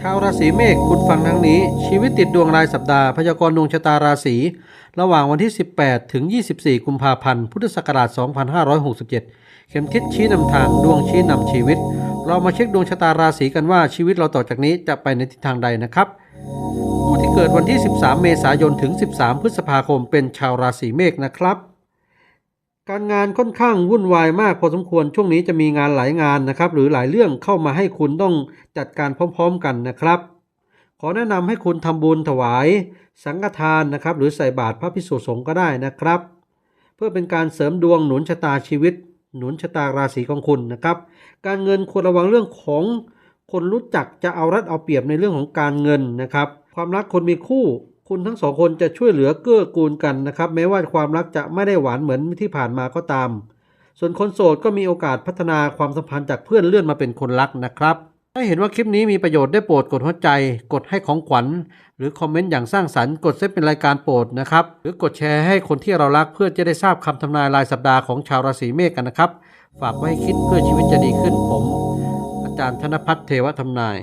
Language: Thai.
ชาวราศีเมษคุณฟังทั้งนี้ ชีวิตติดดวงรายสัปดาห์พยากรณ์ดวงชะตาราศีระหว่างวันที่ 18 ถึง 24 กุมภาพันธ์ พุทธศักราช 2567 เข็มทิศชี้นำทางดวงชี้นำชีวิต เรามาเช็คดวงชะตาราศีกันว่าชีวิตเราต่อจากนี้จะไปในทิศทางใดนะครับ ผู้ที่เกิดวันที่ 13 เมษายนถึง 13 พฤษภาคมเป็นชาวราศีเมษนะครับ การงานค่อนข้างวุ่นวายมากพอสมควรช่วงนี้จะมีงานหลายงานนะครับ หรือหลายเรื่องเข้ามาให้คุณต้องจัดการพร้อม ๆ กันนะครับ ขอแนะนำให้คุณทำบุญถวาย สังฆทานนะครับ หรือใส่บาตรพระพิสุสงฆ์ก็ได้นะครับ เพื่อเป็นการเสริมดวงหนุนชะตาชีวิต หนุนชะตาราศีของคุณนะครับ การเงินควรระวังเรื่องของคนรู้จักจะเอารัดเอาเปรียบในเรื่องของการเงินนะครับ ความรักคนมีคู่ คุณทั้งสองคนจะช่วยเหลือเกื้อกูลกันนะครับ แม้ว่าความรักจะไม่ได้หวานเหมือนที่ผ่านมาก็ตาม ส่วนคนโสดก็มีโอกาสพัฒนาความสัมพันธ์จากเพื่อนเลื่อนมาเป็นคนรักนะครับ ถ้าเห็นว่าคลิปนี้มีประโยชน์ได้โปรดกดหัวใจ กดให้ของขวัญ หรือคอมเมนต์อย่างสร้างสรรค์กดเซฟเป็นรายการโปรดนะครับ หรือกดแชร์ให้คนที่เรารักเพื่อจะได้ทราบคำทำนายรายสัปดาห์ของชาวราศีเมษกันนะครับ ฝากไว้คิดเพื่อชีวิตจะดีขึ้นผม อาจารย์ธนพัฒน์เทวทำนาย